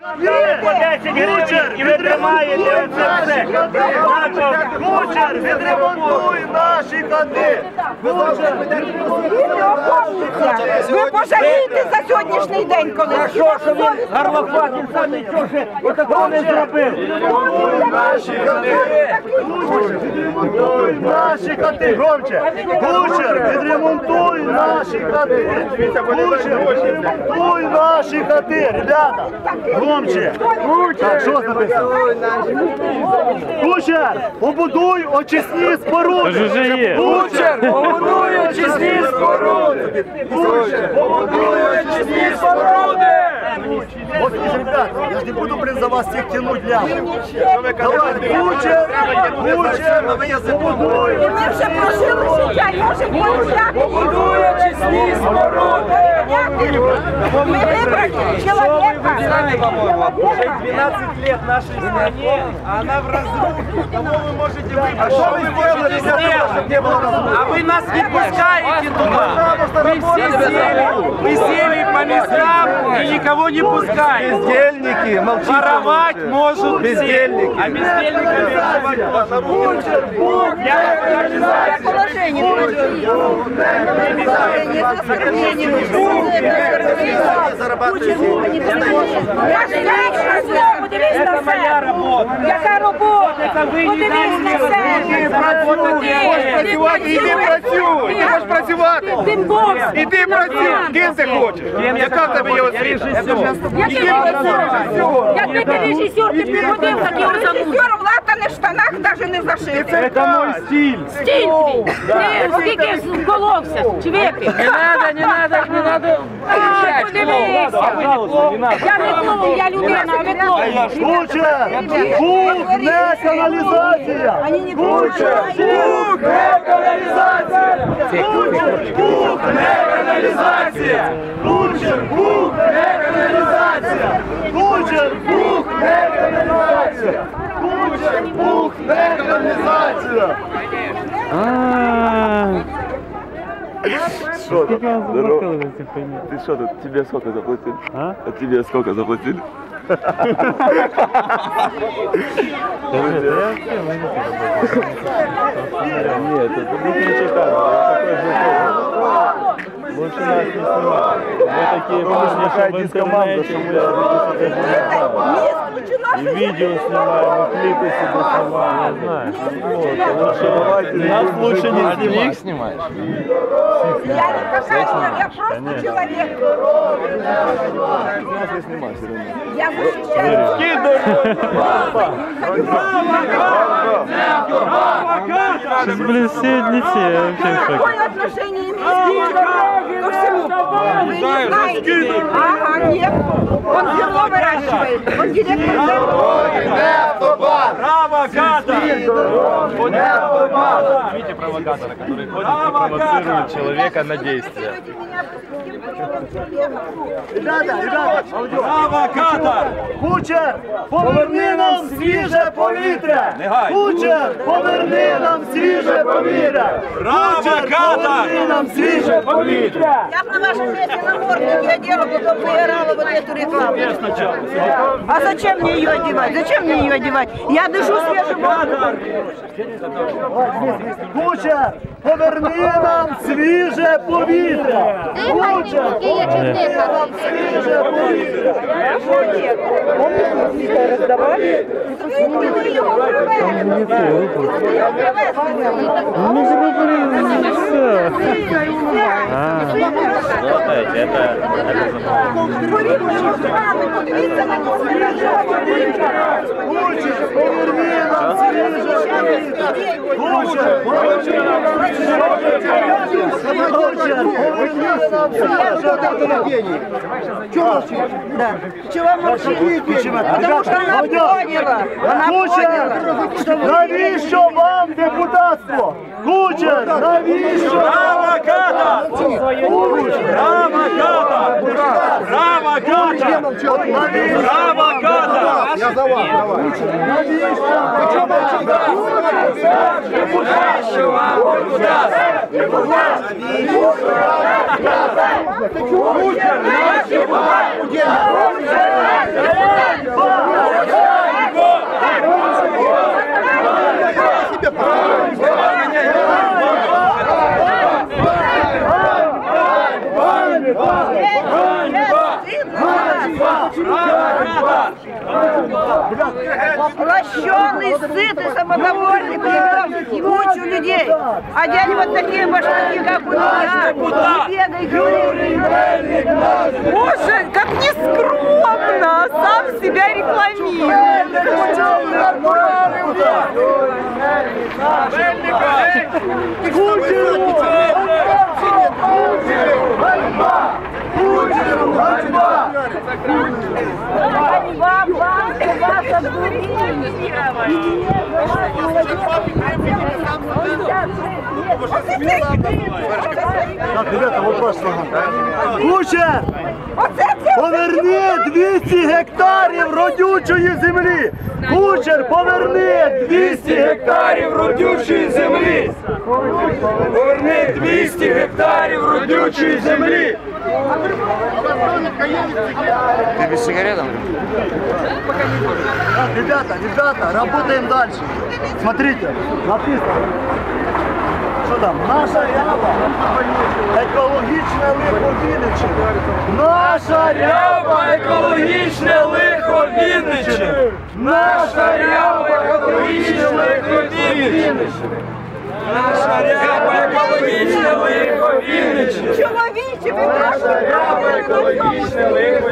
По 10 гривень і ви тримаєте оце все. Кучер, відремонтуй наші! Кучер, Ви пожалієте за сьогоднішній день, коли Що ж він Гарлопатін сам нічого ж отакого не зробив? наші хати! Відремонтуй наші хати! Громче! Кучер, відремонтуй наші хати! Кучер, відремонтуй наші хати! Ребята! Громче! Так, що написано? Кучер, побудуй очисні споруди! Тож уже є. Кучер, побудуй очисні споруди! Кучер, побудуй очисні споруди! Вот, ребят, я ж не буду, блин, за вас всех тянуть ляму. Давай, кучер, кучер, побудуй. ми вже прожили життя, може бути Побудуй очисні споруди! Ми вибрали чоловіка. Уже 12 лет нашей стране, а она в разрухе. Кого вы можете выбрать? А что вы можете сделать, не было? А вы нас не пускаете туда. Вы все сели, вы сели по местам и никого не пускаете. Бездельники, молчите. Воровать может Бездельники. А бездельниками воровать можно. Подивись на себе, яка робота, подивись на себе. Іди працюй, ти можеш працювати. Іди працюй, ким ти хочеш. Яка в тебе є освіта? Іди працюй. Якби ти режисер, ти приходив таким в латаних штанах навіть не зашити. Це мой стиль. Стиль твій. Ти скільки коловся, чи випив? Не треба, не треба, не треба. надо. Ай, подивися. Я не клоун, я людина, а ви клоун. Кучер! Бух, не каналізація! Кучер! Бух, не каналізація! Кучер! Бух, не каналізація! Кучер! Бух, не каналізація! Кучер! Бух, не каналізація! Кучер! Бух, не каналізація! Что Здорово. хуйню? Ты что тут? Тебе сколько заплатили? А? А тебе сколько заплатили? Нет, это мы не читали. Такой же Лучше нас не снимать. Мы такие парни, что в интернете, и видео снимаем, и клипы себе снимаем, я знаю. Вот, лучше, нас лучше не снимать. Я не какая я просто человек. Я защищаю. Сейчас, блин, все те, я вообще в шоке. Какое отношение имеет Ага, нет. Он зерно выращивает. Он директор завода. Видите провокатора, который ходит и провоцирует человека на действия. Ребята, ребята, Провокатор! Кучер, поверни нам свіже повітря! Кучер, поверни нам свіже повітря! Кучер, поверни нам свіже повітря! Я бы на вашем месте намордники одела, потом поиграла вот эту рекламу. А зачем мне ее одевать? Зачем мне ее одевать? Я дышу свежим воздухом. Кучер, поверни нам свіже повітря! Кучер, поверни нам свіже повітря! Вы его привезли. Ее привезли. Ну, грубо не все. А, Слухайте, это, это Подивіться на нього. Кучер, поверни нам свіже повітря! Кучер, поверни нам свіже повітря! Кучер, поверни нам свіже повітря! Чего молчите? Потому что она поняла. Она поняла. Кучер, навіщо вам депутатство? Кучер, навіщо? Провокатор! Провокатор! Провокатор! Провокатор! Я за вас, давай. Навіщо? Ви чого мовчите? Навіщо вам депутатство? Кучер, навіщо Лощеный, сытый, самодовольный, привез кучу людей. А дядя вот такие башки, как у меня. Не бегай, говори. Боже, как нескромно! Сам себя рекламирует. Так, ребята, слоган. Кучер! Поверни 200 гектарів родючої землі! Кучер, поверни 200 гектарів родючої землі! Поверни 200 гектарів родючої землі! Ты без сигарет? Так, ребята, ребята, работаем дальше. Смотрите, написано. Що там? Наша ряба екологічне лихо Вінниччини. Наша ряба екологічне лихо Вінниччини. Наша ряба екологічне лихо Вінниччини. Наша ряба екологічне лихо Вінниччини. Чоловіче, ви Наша ряба екологічне лихо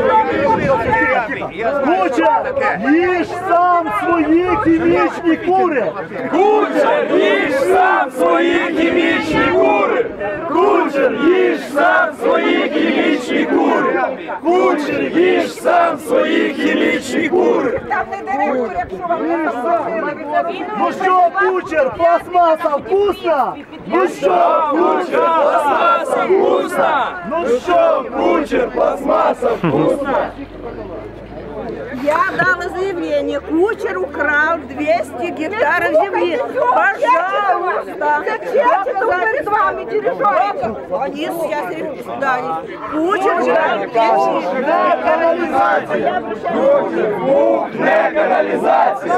Кучер, їж сам свої хімічні кури! Кучер, їж сам свої хімічні кури! Кучер, їж сам свої хімічні кури! Кучер, їж сам свої хімічні кури! там не директор, якщо вам не заплатили. Ну що, кучер, пластмаса вкусна? Ну що, кучер, пластмаса вкусна? Ну що, кучер, пластмаса вкусна? Я дала заявление, кучер украл 200 гектаров земли. Пожалуйста. Зачем это перед вами дирижер? Они сейчас дали. Кучер украл 200 Не каналізація! Кучер, звук, не каналізація!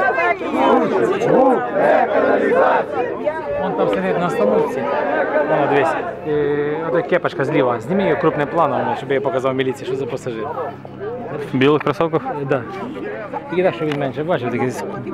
Звук, не каналізація! Он там сидит на остановке. Вон, дивись. І Ото кепочка зліва. Зніми її крупним планом, щоб я показав міліції, що за пасажир. Белых кроссовках? Да. Тільки так, що він менше бачив,